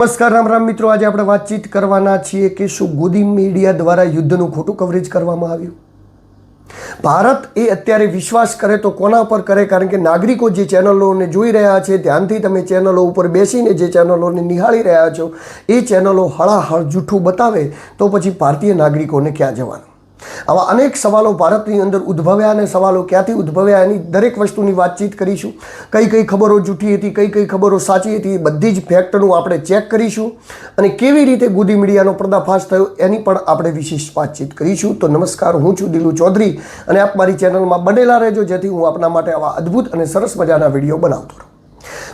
નમસ્કાર, રામ રામ મિત્રો. આજે આપણે વાતચીત કરવાના છીએ કે શું ગોદી મીડિયા દ્વારા યુદ્ધનું ખોટું કવરેજ કરવામાં આવ્યું? ભારત એ અત્યારે વિશ્વાસ કરે તો કોના પર કરે? કારણ કે નાગરિકો જે ચેનલોને જોઈ રહ્યા છે, ધ્યાનથી તમે ચેનલો ઉપર બેસીને જે ચેનલોને નિહાળી રહ્યા છો, એ ચેનલો હળાહળ જૂઠું બતાવે તો પછી ભારતીય નાગરિકોને ક્યાં જવાનું? આવા અનેક સવાલો ભારતની અંદર ઉદ્ભવ્યા અને સવાલો ક્યાંથી ઉદ્ભવ્યા એની દરેક વસ્તુની વાતચીત કરીશું. કઈ કઈ ખબરો જૂઠી હતી, કઈ કઈ ખબરો સાચી હતી બધી જ ફેક્ટનું આપણે ચેક કરીશું. અને કેવી રીતે ગુદી મીડિયાનો પર્દાફાશ થયો એની પણ આપણે વિશેષ વાતચીત કરીશું. તો નમસ્કાર, હું છું દિલુ ચૌધરી અને આપ મારી ચેનલમાં બનેલા રહેજો, જેથી હું આપના માટે આવા અદ્ભુત અને સરસ મજાના વીડિયો બનાવતો રહું.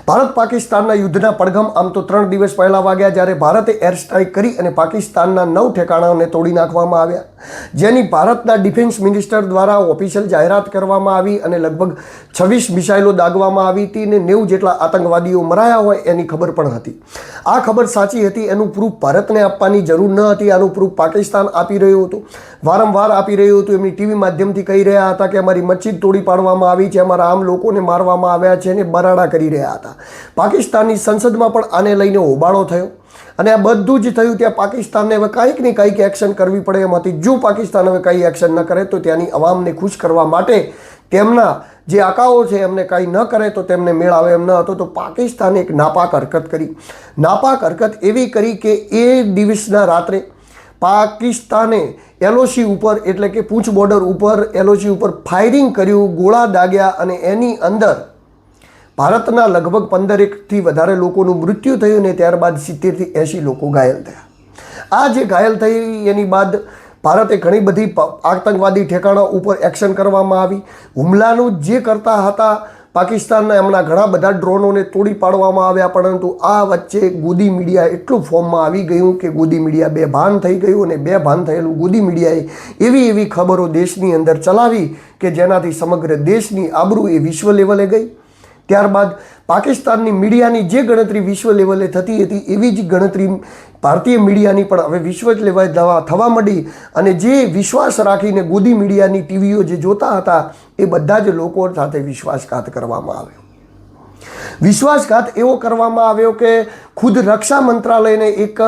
ભારત પાકિસ્તાનના યુદ્ધના પડઘમ આમ તો ત્રણ દિવસ પહેલા વાગ્યા જ્યારે ભારતે એર સ્ટ્રાઇક કરી અને પાકિસ્તાનના નવ ઠેકાણાઓને તોડી નાખવામાં આવ્યા. જેની ભારતના ડિફેન્સ મિનિસ્ટર દ્વારા ઓફિશિયલ જાહેરાત કરવામાં આવી અને લગભગ છવ્વીસ મિસાઇલો દાગવામાં આવી હતી અને નેવું જેટલા આતંકવાદીઓ મરાયા હોય એની ખબર પણ હતી. આ ખબર સાચી હતી એનું પ્રૂફ ભારતને આપવાની જરૂર ન હતી, આનું પ્રૂફ પાકિસ્તાન આપી રહ્યું હતું. વારંવાર આપી રહ્યું હતું, એમની ટીવી માધ્યમથી કહી રહ્યા હતા કે અમારી મસ્જિદ તોડી પાડવામાં આવી છે, અમારા આમ લોકોને મારવામાં આવ્યા છે અને બરાડા કરી રહ્યા હતા. પાકિસ્તાનની સંસદમાં પણ આને લઈને હોબાળો થયો. અને આ બધું જ થયું ત્યાં પાકિસ્તાનને હવે કાંઈક ને કાંઈક એક્શન કરવી પડે એમ હતી જો પાકિસ્તાન હવે કંઈ એક્શન ન કરે તો ત્યાંની અવામને ખુશ કરવા માટે તેમના જે આકાઓ છે એમને કાંઈ ન કરે તો તેમને મેળ આવે એમ ન હતો. તો પાકિસ્તાને એક નાપાક હરકત કરી. નાપાક હરકત એવી કરી કે એ દિવસના રાત્રે પાકિસ્તાને એલઓસી ઉપર એટલે કે પૂંછ બોર્ડર ઉપર એલઓસી ઉપર ફાયરિંગ કર્યું, ગોળા દાગ્યા અને એની અંદર ભારતના લગભગ પંદરેકથી વધારે લોકોનું મૃત્યુ થયું ને ત્યારબાદ સિત્તેરથી એંશી લોકો ઘાયલ થયા. આ જે ઘાયલ થઈ એની બાદ ભારતે ઘણી બધી આતંકવાદી ઠેકાણા ઉપર એક્શન કરવામાં આવી. હુમલાનું જે કરતા હતા પાકિસ્તાનના એમના ઘણા બધા ડ્રોનોને તોડી પાડવામાં આવ્યા, પરંતુ આ વચ્ચે ગોદી મીડિયા એટલું ફોર્મમાં આવી ગયું કે ગોદી મીડિયા બે ભાન થઈ ગયું અને બે ભાન થયેલું ગોદી મીડિયાએ એવી એવી ખબરો દેશની અંદર ચલાવી કે જેનાથી સમગ્ર દેશની આબરૂ એ વિશ્વ લેવલે ગઈ. ત્યારબાદ પાકિસ્તાનની મીડિયાની જે ગણતરી વિશ્વ લેવલે થતી હતી, એવી જ ગણતરી ભારતીય મીડિયાની પણ હવે વિશ્વ લેવલે દવા થવા માંડી અને જે વિશ્વાસ રાખીને ગોદી મીડિયાની ટીવીઓ જે જોતા હતા, એ બધા જ લોકો સાથે વિશ્વાસઘાત કરવામાં આવ્યો. વિશ્વાસઘાત એવો કરવામાં આવ્યો કે ખુદ રક્ષા મંત્રાલયને એક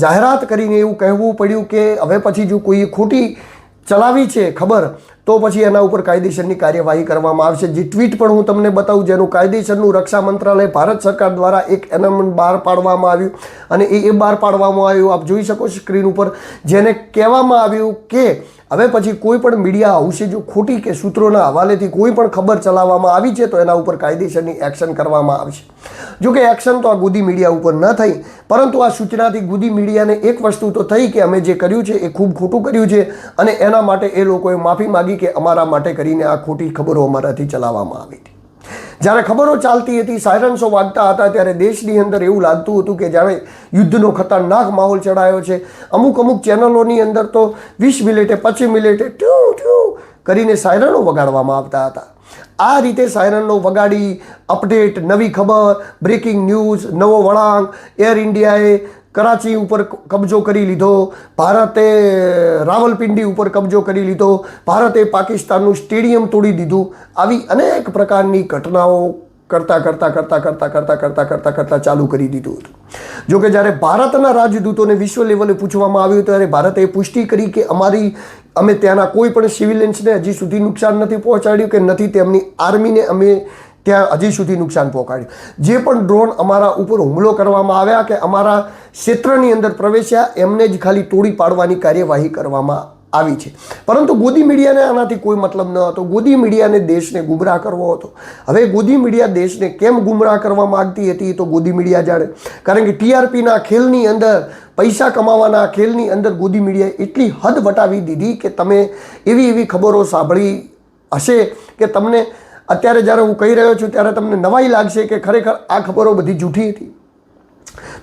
જાહેરાત કરીને એવું કહેવું પડ્યું કે હવે પછી જો કોઈએ ખોટી ચલાવી છે, ખબર તો પછી એના ઉપર કાયદેસરની કાર્યવાહી કરવામાં આવશે. જે ટ્વીટ પણ હું તમને બતાવું જેનું કાયદેસરનું રક્ષા મંત્રાલય ભારત સરકાર દ્વારા એક એનાઉન્સમેન્ટ બહાર પાડવામાં આવ્યું. અને એ બહાર પાડવામાં આવ્યું, આપ જોઈ શકો સ્ક્રીન ઉપર. જેને કહેવામાં આવ્યું કે હવે પછી કોઈ પણ મીડિયા હાઉસે જો ખોટી કે સૂત્રોના હવાલેથી કોઈ પણ ખબર ચલાવવામાં આવી છે, તો એના ઉપર કાયદેસરની એક્શન કરવામાં આવશે. જો કે એક્શન તો આ ગુદી મીડિયા ઉપર ન થઈ, પરંતુ આ સૂચનાથી ગુદી મીડિયાને એક વસ્તુ તો થઈ કે અમે જે કર્યું છે એ ખૂબ ખોટું કર્યું છે અને એના માટે એ લોકોએ માફી માગી કે અમારા માટે કરીને આ ખોટી ખબરો અમારાથી ચલાવવામાં આવી હતી. જ્યારે ખબરો ચાલતી હતી, સાયરન્સો વાગતા હતા ત્યારે દેશની અંદર એવું લાગતું હતું કે જાણે યુદ્ધનો ખતરનાક માહોલ ચડાયો છે. અમુક અમુક ચેનલોની અંદર તો વીસ મિનિટે, પચીસ મિનિટે ટ્યુ ટ્યુ કરીને સાયરનો વગાડવામાં આવતા હતા. આ રીતે સાયરનનો વગાડી અપડેટ, નવી ખબર, બ્રેકિંગ ન્યૂઝ, નવો વળાંક, એર ઇન્ડિયાએ કરાચી ઉપર કબજો કરી લીધો, ભારતે રાવલપિંડી ઉપર કબજો કરી લીધો, ભારતે પાકિસ્તાનનું સ્ટેડિયમ તોડી દીધું. આવી અનેક પ્રકારની ઘટનાઓ કરતાં કરતાં કરતાં કરતાં કરતાં કરતાં કરતાં કરતાં ચાલુ કરી દીધું હતું. જોકે જ્યારે ભારતના રાજદૂતોને વિશ્વ લેવલે પૂછવામાં આવ્યું ત્યારે ભારતે પુષ્ટિ કરી કે અમારી, અમે ત્યાંના કોઈ પણ સિવિલિયન્સને હજી સુધી નુકસાન નથી પહોંચાડ્યું કે નથી તેમની આર્મીને અમે ત્યાં હજી સુધી નુકસાન પહોંચાડ્યું. જે પણ ડ્રોન અમારા ઉપર હુમલો કરવામાં આવ્યા કે અમારા ક્ષેત્રની અંદર પ્રવેશ્યા, એમને જ ખાલી તોડી પાડવાની કાર્યવાહી કરવામાં આવી છે. પરંતુ ગોદી મીડિયાને આનાથી કોઈ મતલબ ન હતો. ગોદી મીડિયાને દેશને ગુમરાહ કરવો હતો. હવે ગોદી મીડિયા દેશને કેમ ગુમરાહ કરવા માગતી હતી તો ગોદી મીડિયા જાણે. કારણ કે ટીઆરપીના ખેલની અંદર, પૈસા કમાવાના ખેલની અંદર ગોદી મીડિયાએ એટલી હદ વટાવી દીધી કે તમે એવી એવી ખબરો સાંભળી હશે કે તમને અત્યારે જ્યારે હું કહી રહ્યો છું, ત્યારે તમને નવાઈ લાગશે કે ખરેખર આ ખબરો બધી જૂઠી હતી.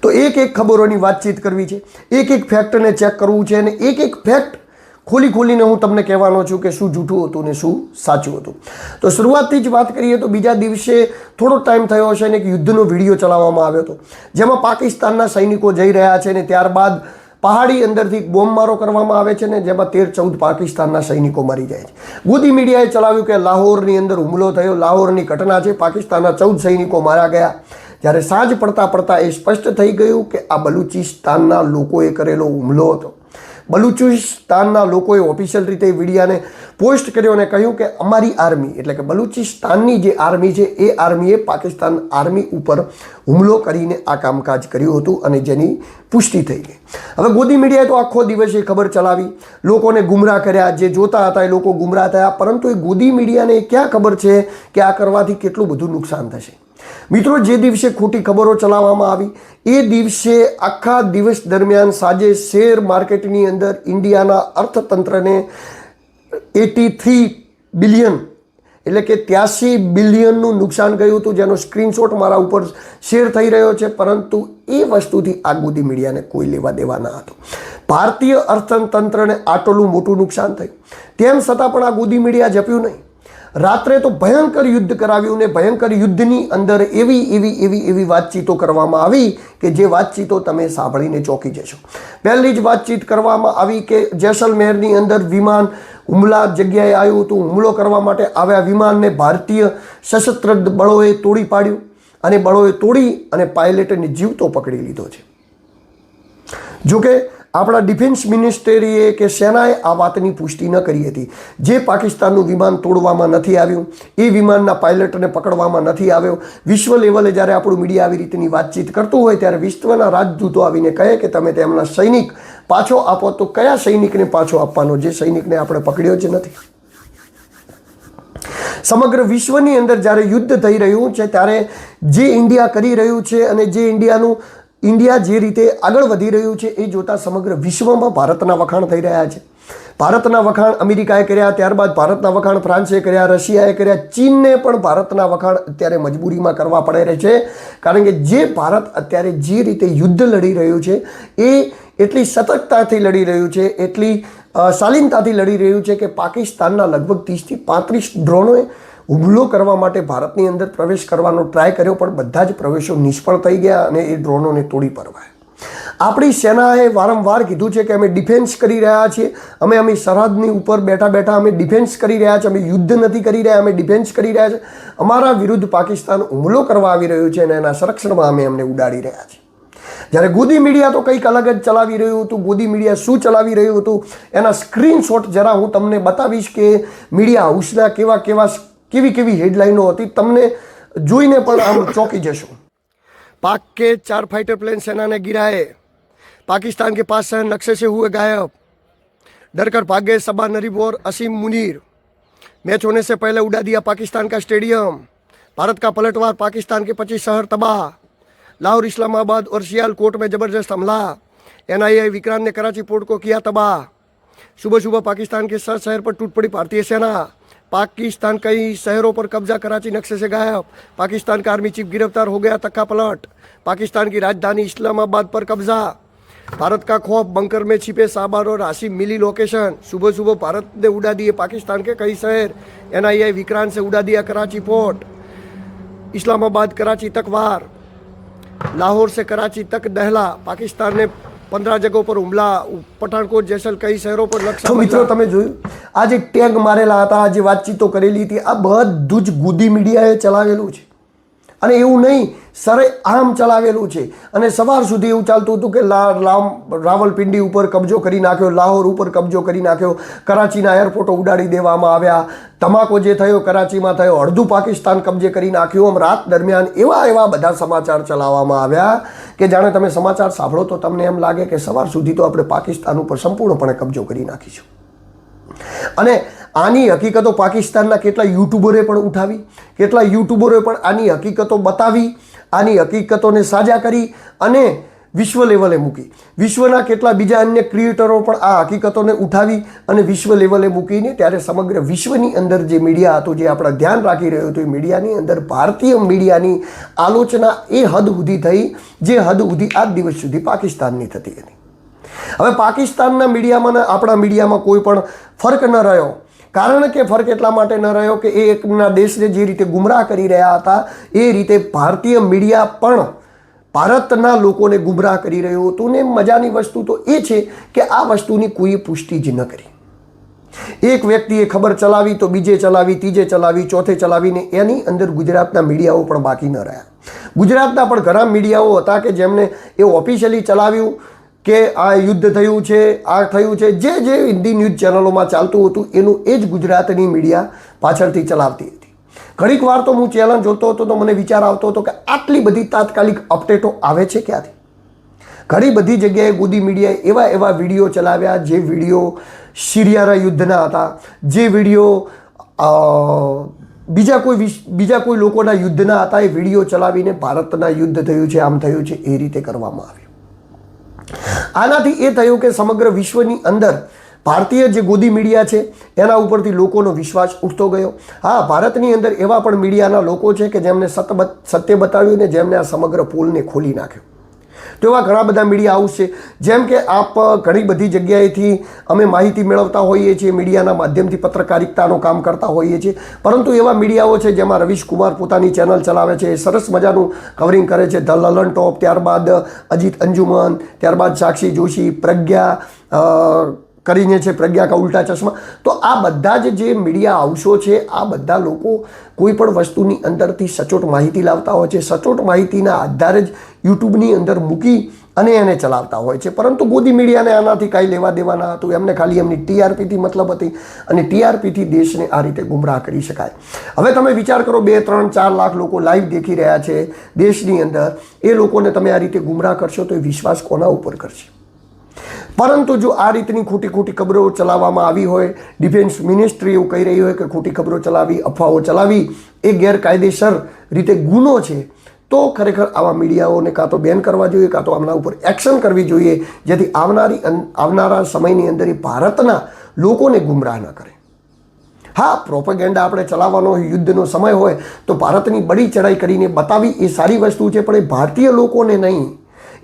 તો એક એક ખબરોની વાતચીત કરવી છે, એક એક ફેક્ટને ચેક કરવું છે અને એક એક ફેક્ટ ખોલી ખોલીને હું તમને કહેવાનો છું કે શું જૂઠું હતું ને શું સાચું હતું. તો શરૂઆતથી જ વાત કરીએ તો બીજા દિવસે થોડો ટાઈમ થયો હશે અને એક યુદ્ધનો વીડિયો ચલાવવામાં આવ્યો હતો, જેમાં પાકિસ્તાનના સૈનિકો જઈ રહ્યા છે ને ત્યારબાદ પહાડી અંદરથી બોમ્બમારો કરવામાં આવે છે ને જેમાં તેર ચૌદ પાકિસ્તાનના સૈનિકો મરી જાય છે. ગોદી મીડિયાએ ચલાવ્યું કે લાહોરની અંદર હુમલો થયો. લાહોરની ઘટના છે. પાકિસ્તાનના ચૌદ સૈનિકો માર્યા ગયા. જ્યારે સાંજ પડતા પડતા એ સ્પષ્ટ થઈ ગયું કે આ બલુચિસ્તાનના લોકોએ કરેલો હુમલો હતો. બલુચિસ્તાનના લોકોએ ઓફિશિયલ રીતે વિડીયાને પોસ્ટ કર્યો અને કહ્યું કે અમારી આર્મી, એટલે કે બલુચિસ્તાનની જે આર્મી છે, એ આર્મીએ પાકિસ્તાન આર્મી ઉપર હુમલો કરીને આ કામકાજ કર્યું હતું અને જેની પુષ્ટિ થઈ ગઈ. હવે ગોદી મીડિયાએ તો આખો દિવસ એ ખબર ચલાવી. લોકોને ગુમરાહ કર્યા, જે જોતા હતા એ લોકો ગુમરાહ થયા, પરંતુ એ ગોદી મીડિયાને ક્યાં ખબર છે કે આ કરવાથી કેટલું બધું નુકસાન થશે? મિત્રો, જે દિવસે ખોટી ખબરો ચલાવવામાં આવી, એ દિવસે આખા દિવસ દરમિયાન સાંજે શેર માર્કેટની અંદર ઇન્ડિયાના અર્થતંત્રને એટી થ્રી બિલિયન. એટલે કે ત્યાસી બિલિયનનું નુકસાન ગયું હતું, જેનો સ્ક્રીનશોટ મારા ઉપર શેર થઈ રહ્યો છે, પરંતુ એ વસ્તુથી આ ગોદી મીડિયાને કોઈ લેવા દેવા ન હતો. ભારતીય અર્થતંત્રને આટલું મોટું નુકસાન થયું. તેમ છતાં પણ આ ગુદી મીડિયા જપ્યું નહીં. રાત્રે તો ભયંકર યુદ્ધ કરાવ્યું ને ભયંકર યુદ્ધની અંદર એવી એવી એવી એવી વાતચીતો કરવામાં આવી કે જે વાતચીતો તમે સાંભળીને ચોંકી જશો. પહેલી જ વાતચીત કરવામાં આવી કે જેસલમેરની અંદર વિમાન હુમલા જગ્યાએ આવ્યું હતું. હુમલો કરવા માટે આવ્યા વિમાનને ભારતીય સશસ્ત્ર બળોએ તોડી પાડ્યું અને બળોએ તોડી અને પાયલટને જીવતો પકડી લીધો છે. જોકે આપણા ડિફેન્સ મિનિસ્ટરીએ કે સેનાએ આ વાતની પુષ્ટિ ન કરી હતી. જે પાકિસ્તાનનું વિમાન તોડવામાં નથી આવ્યું, એ વિમાનના પાયલટને પકડવામાં નથી આવ્યો. વિશ્વ લેવલે જ્યારે આપણું મીડિયા આવી રીતની વાતચીત કરતું હોય ત્યારે વિશ્વના રાજદૂતો આવીને કહે કે તમે તેમના સૈનિક પાછો આપો. તો કયા સૈનિકને પાછો આપવાનો? જે સૈનિકને આપણે પકડ્યો જ નથી. સમગ્ર વિશ્વની અંદર જ્યારે યુદ્ધ થઈ રહ્યું છે, ત્યારે જે ઇન્ડિયા કરી રહ્યું છે અને જે ઇન્ડિયાનું ઇન્ડિયા જે રીતે આગળ વધી રહ્યું છે એ જોતાં સમગ્ર વિશ્વમાં ભારતના વખાણ થઈ રહ્યા છે. ભારતના વખાણ અમેરિકાએ કર્યા, ત્યારબાદ ભારતના વખાણ ફ્રાન્સે કર્યા, રશિયાએ કર્યા, ચીનને પણ ભારતના વખાણ અત્યારે મજબૂરીમાં કરવા પડે રહે છે. કારણ કે જે ભારત અત્યારે જે રીતે યુદ્ધ લડી રહ્યું છે, એ એટલી સતર્કતાથી લડી રહ્યું છે, એટલી શાલીનતાથી લડી રહ્યું છે કે પાકિસ્તાનના લગભગ ત્રીસથી પાંત્રીસ ડ્રોનોએ હુમલો કરવા માટે ભારતની અંદર પ્રવેશ કરવાનો ટ્રાય કર્યો, પણ બધા જ પ્રવેશો નિષ્ફળ થઈ ગયા અને એ ડ્રોનોને તોડી પરવાય આપણી સેનાએ વારંવાર કીધું છે કે અમે ડિફેન્સ કરી રહ્યા છીએ. અમે અમે સરહદની ઉપર બેઠા બેઠા અમે ડિફેન્સ કરી રહ્યા છીએ. અમે યુદ્ધ નથી કરી રહ્યા, અમે ડિફેન્સ કરી રહ્યા છીએ. અમારા વિરુદ્ધ પાકિસ્તાન હુમલો કરવા આવી રહ્યું છે અને એના સંરક્ષણમાં અમે એમને ઉડાડી રહ્યા છીએ. જ્યારે ગોદી મીડિયા તો કંઈક અલગ જ ચલાવી રહ્યું હતું. ગોદી મીડિયા શું ચલાવી રહ્યું હતું? એના સ્ક્રીનશોટ જરા હું તમને બતાવીશ કે મીડિયા હાઉસના કેવા કેવા કેવી કેવી હેડલાઇનો હતી તમને જોઈને પણ આમ ચોંકી જશો पाक के चार फाइटर प्लेन सेना ने गिराए पाकिस्तान के पास से नक्शे से हुए गायब डर कर भाग गए सबा नरीब और असीम मुनीर मैच होने से पहले उड़ा दिया पाकिस्तान का स्टेडियम भारत का पलटवार पाकिस्तान के पच्चीस शहर तबाह लाहौर इस्लामाबाद और सियालकोट में जबरदस्त हमला एनआईए विक्रांत ने कराची पोर्ट को किया तबाह सुबह सुबह पाकिस्तान के सर शहर पर टूट पड़ी भारतीय सेना पाकिस्तान कई शहरों पर कब्जा कराची नक्शे से गायब। पाकिस्तान का आर्मी चीफ गिरफ़्तार हो गया तक्का पलट। पाकिस्तान की राजधानी इस्लामाबाद पर कब्जा। भारत का खौफ बंकर में छिपे साबर और हासिम मिली लोकेशन। सुबह सुबह भारत ने उड़ा दिए पाकिस्तान के कई शहर। एनआईए विक्रांत से उड़ा दिया कराची पोर्ट इस्लामाबाद कराची तक वार। लाहौर से कराची तक दहला। पाकिस्तान ने પંદર જગ્યા ઉપર હુમલા પઠાણકોટ જેસલ કઈ શહેરો પર લક્ષ્ય મિત્રો તમે જોયું આ જે ટેગ મારેલા હતા આ જે વાતચીતો કરેલી હતી આ બધું જ ગુદી મીડિયાએ ચલાવેલું છે. અને એવું નહીં, સરે આમ ચલાવેલું છે. અને સવાર સુધી એવું ચાલતું હતું કે રાવલપિંડી ઉપર કબજો કરી નાખ્યો, લાહોર ઉપર કબજો કરી નાખ્યો, કરાચીના એરપોર્ટો ઉડાડી દેવામાં આવ્યા, તમાકો જે થયો કરાચીમાં થયો, અડધું પાકિસ્તાન કબજે કરી નાખ્યું. આમ રાત દરમિયાન એવા એવા બધા સમાચાર ચલાવવામાં આવ્યા કે જાણે તમે સમાચાર સાંભળો તો તમને એમ લાગે કે સવાર સુધી તો આપણે પાકિસ્તાન ઉપર સંપૂર્ણપણે કબજો કરી નાખીશું. અને આની હકીકતો પાકિસ્તાનના કેટલા યુટ્યુબરે પણ ઉઠાવી, કેટલા યુટ્યુબરોએ પણ આની હકીકતો બતાવી, આની હકીકતોને સાજા કરી અને વિશ્વ લેવલે મૂકી. વિશ્વના કેટલા બીજા અન્ય ક્રિએટરો પણ આ હકીકતોને ઉઠાવી અને વિશ્વ લેવલે મૂકીને ત્યારે સમગ્ર વિશ્વની અંદર જે મીડિયા હતું, જે આપણા ધ્યાન રાખી રહ્યું હતું, એ મીડિયાની અંદર ભારતીય મીડિયાની આલોચના એ હદ સુધી થઈ, જે હદ સુધી આજ દિવસ સુધી પાકિસ્તાનની થતી હતી. હવે પાકિસ્તાનના મીડિયામાં આપણા મીડિયામાં કોઈ પણ ફરક ન રહ્યો કારણ કે ફરક એટલા માટે ન રહ્યો કે એ એકના દેશને જે રીતે ગુમરાહ કરી રહ્યા હતા, એ રીતે ભારતીય મીડિયા પણ ભારતના લોકોને ગુમરાહ કરી રહ્યું હતું ને મજાની વસ્તુ તો એ છે કે આ વસ્તુની કોઈ પુષ્ટિ જ ન કરી. એક વ્યક્તિએ ખબર ચલાવી તો બીજે ચલાવી, ત્રીજે ચલાવી, ચોથે ચલાવીને એની અંદર ગુજરાતના મીડિયાઓ પણ બાકી ન રહ્યા. ગુજરાતના પણ ઘણા મીડિયાઓ હતા કે જેમણે એ ઓફિશિયલી ચલાવ્યું કે આ યુદ્ધ થયું છે, આ થયું છે, જે જે હિન્દી ન્યૂઝ ચેનલોમાં ચાલતું હતું, એનું એ જ ગુજરાતની મીડિયા પાછળથી ચલાવતી હતી. ઘણીક વાર તો હું ચેનલ જોતો હતો તો મને વિચાર આવતો હતો કે આટલી બધી તાત્કાલિક અપડેટો આવે છે ક્યાંથી? ઘણી બધી જગ્યાએ ગોદી મીડિયાએ એવા એવા વીડિયો ચલાવ્યા, જે વીડિયો સિરિયાના યુદ્ધના હતા, જે વીડિયો બીજા કોઈ બીજા કોઈ લોકોના યુદ્ધના હતા, એ વીડિયો ચલાવીને ભારતના યુદ્ધ થયું છે, આમ થયું છે, એ રીતે કરવામાં આવ્યું. આનાથી એ થયું કે સમગ્ર વિશ્વની અંદર ભારતીય જે ગોદી મીડિયા છે, એના ઉપરથી લોકોનો વિશ્વાસ ઉઠતો ગયો. હા, ભારતની અંદર એવા પણ મીડિયાના લોકો છે કે જેમને સત સત્ય બતાવ્યું ને જેમને આ સમગ્ર પુલને ખોલી નાખ્યો. તો એવા ઘણા બધા મીડિયા હાઉસ છે. જેમ કે આપ ઘણી બધી જગ્યાએથી અમે માહિતી મેળવતા હોઈએ છીએ, મીડિયાના માધ્યમથી પત્રકારિતાનું કામ કરતા હોઈએ છીએ. પરંતુ એવા મીડિયાઓ છે જેમાં રવીશ કુમાર પોતાની ચેનલ ચલાવે છે, સરસ મજાનું કવરિંગ કરે છે. ધ લલન ટોપ, ત્યારબાદ અજીત અંજુમન, ત્યારબાદ સાક્ષી જોશી, પ્રજ્ઞા કરીને છે, પ્રજ્ઞા કા ઉલ્ટા ચશ્મા. તો આ બધા જ જે મીડિયા હાઉસો છે, આ બધા લોકો કોઈ પણ વસ્તુની અંદરથી સચોટ માહિતી લાવતા હોય છે, સચોટ માહિતીના આધારે જ યુટ્યુબની અંદર મૂકી અને એને ચલાવતા હોય છે. પરંતુ ગોદી મીડિયાને આનાથી કાંઈ લેવા દેવાના હતું. એમને ખાલી એમની ટીઆરપીથી મતલબ હતી અને ટીઆરપીથી દેશને આ રીતે ગુમરાહ કરી શકાય. હવે તમે વિચાર કરો, બે, ત્રણ, ચાર લાખ લોકો લાઈવ દેખી રહ્યા છે દેશની અંદર. એ લોકોને તમે આ રીતે ગુમરાહ કરશો તો એ વિશ્વાસ કોના ઉપર કરશે? પરંતુ જો આ રીતની ખોટી ખોટી ખબરો ચલાવવામાં આવી હોય, ડિફેન્સ મિનિસ્ટ્રી એવું કહી રહી હોય કે ખોટી ખબરો ચલાવી, અફવાઓ ચલાવી, એ ગેરકાયદેસર રીતે ગુનો છે, તો ખરેખર આવા મીડિયાઓને કાં તો બેન કરવા જોઈએ, કાં તો આમના ઉપર એક્શન કરવી જોઈએ, જેથી આવનારી આવનારા સમયની અંદર એ ભારતના લોકોને ગુમરાહ ન કરે. હા, પ્રોપેગેન્ડા આપણે ચલાવવાનો યુદ્ધનો સમય હોય, તો ભારતની બળી ચડાઈ કરીને બતાવી એ સારી વસ્તુ છે, પણ એ ભારતીય લોકોને નહીં.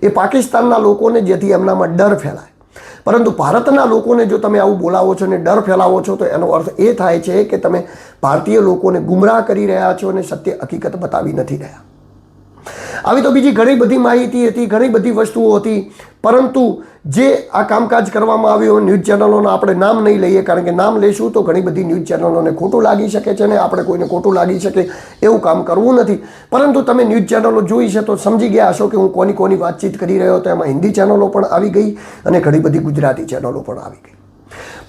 એ પાકિસ્તાનના લોકોને, જેથી એમનામાં ડર ફેલાય. પરંતુ ભારતના લોકોને જો તમે આવું બોલાવો છો ને ડર ફેલાવો છો, તો એનો અર્થ એ થાય છે કે તમે ભારતીય લોકોને ગુમરાહ કરી રહ્યા છો અને સત્ય હકીકત બતાવી નથી રહ્યા. આવી તો બીજી ઘણી બધી માહિતી હતી, ઘણી બધી વસ્તુઓ હતી. પરંતુ જે આ કામકાજ કરવામાં આવ્યું ન્યૂઝ ચેનલોનું આપણે નામ નહીં લઈએ, કારણ કે નામ લઈશું તો ઘણી બધી ન્યૂઝ ચેનલોને ખોટું લાગી શકે છે ને આપણે કોઈને ખોટું લાગી શકે એવું કામ કરવું નથી. પરંતુ તમે ન્યૂઝ ચેનલો જોઈ છે તો સમજી ગયા હશો કે હું કોની કોની વાતચીત કરી રહ્યો હતો. એમાં હિન્દી ચેનલો પણ આવી ગઈ અને ઘણી બધી ગુજરાતી ચેનલો પણ આવી ગઈ.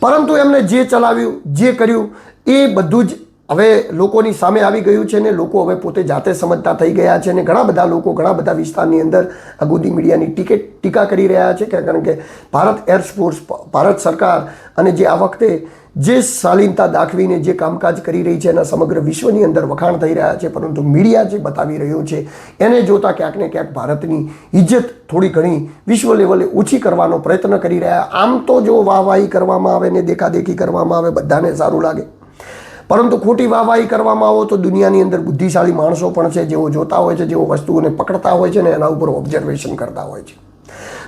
પરંતુ એમને જે ચલાવ્યું, જે કર્યું, એ બધું જ હવે લોકોની સામે આવી ગયું છે ને લોકો હવે પોતે જાતે સમજતા થઈ ગયા છે ને ઘણા બધા લોકો ઘણા બધા વિસ્તારની અંદર અગુદી મીડિયાની ટિકિટ ટીકા કરી રહ્યા છે કારણ કે ભારત એરફોર્સ ભારત સરકાર અને જે આ વખતે જે શાલીનતા દાખવીને જે કામકાજ કરી રહી છે એના સમગ્ર વિશ્વની અંદર વખાણ થઈ રહ્યા છે, પરંતુ મીડિયા જે બતાવી રહ્યું છે, એને જોતાં ક્યાંક ને ક્યાંક ભારતની ઇજ્જત થોડી ઘણી વિશ્વ લેવલે ઓછી કરવાનો પ્રયત્ન કરી રહ્યા. આમ તો જો વાહવાહી કરવામાં આવે ને દેખાદેખી કરવામાં આવે, બધાને સારું લાગે. પરંતુ ખોટી વાહવાહી કરવામાં આવો તો દુનિયાની અંદર બુદ્ધિશાળી માણસો પણ છે, જેઓ જોતા હોય છે, જેઓ વસ્તુઓને પકડતા હોય છે ને એના ઉપર ઓબ્ઝર્વેશન કરતા હોય છે.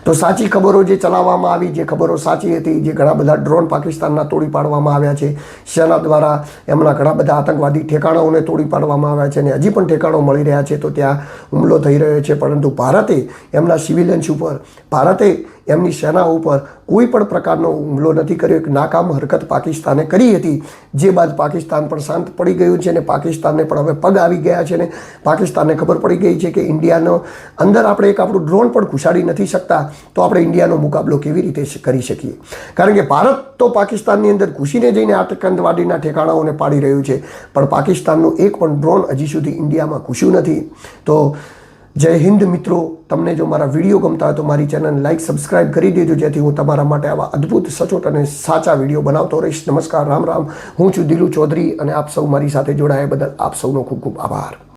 તો સાચી ખબરો જે ચલાવવામાં આવી, જે ખબરો સાચી હતી, જે ઘણા બધા ડ્રોન પાકિસ્તાનના તોડી પાડવામાં આવ્યા છે સેના દ્વારા એમના ઘણા બધા આતંકવાદી ઠેકાણાઓને તોડી પાડવામાં આવ્યા છે અને હજી પણ ઠેકાણો મળી રહ્યા છે, તો ત્યાં હુમલો થઈ રહ્યો છે, પરંતુ ભારતે એમના સિવિલિયન્સ ઉપર, ભારતે એમની સેના ઉપર કોઈ પણ પ્રકારનો હુમલો નથી કર્યો. એક નાકામ હરકત પાકિસ્તાને કરી હતી. જે બાદ પાકિસ્તાન પણ શાંત પડી ગયું છે અને પાકિસ્તાનને પણ હવે પગ આવી ગયા છે ને પાકિસ્તાનને ખબર પડી ગઈ છે કે ઇન્ડિયાનો અંદર આપણે એક આપણું ડ્રોન પણ ઘુસાડી નથી શકતા. તો આપણે ઇન્ડિયાનો મુકાબલો કેવી રીતે કરી શકીએ? કારણ કે ભારત તો પાકિસ્તાનની અંદર ઘૂસીને જઈને આતંકવાદીના ઠેકાણાઓને પાડી રહ્યું છે. પણ પાકિસ્તાનનું એક પણ ડ્રોન હજી સુધી ઇન્ડિયામાં ઘૂસ્યું નથી. તો જય હિન્દ મિત્રો. તમને જો મારા વીડિયો ગમતા હોય તો મારી ચેનલ લાઇક સબસ્ક્રાઇબ કરી દેજો, જેથી હું તમારા માટે આવા અદ્ભુત, સચોટ અને સાચા વીડિયો બનાવતો રહીશ. નમસ્કાર, રામ રામ. હું છું દિલુ ચૌધરી અને આપ સૌ મારી સાથે જોડાયા બદલ આપ સૌનો ખૂબ ખૂબ આભાર.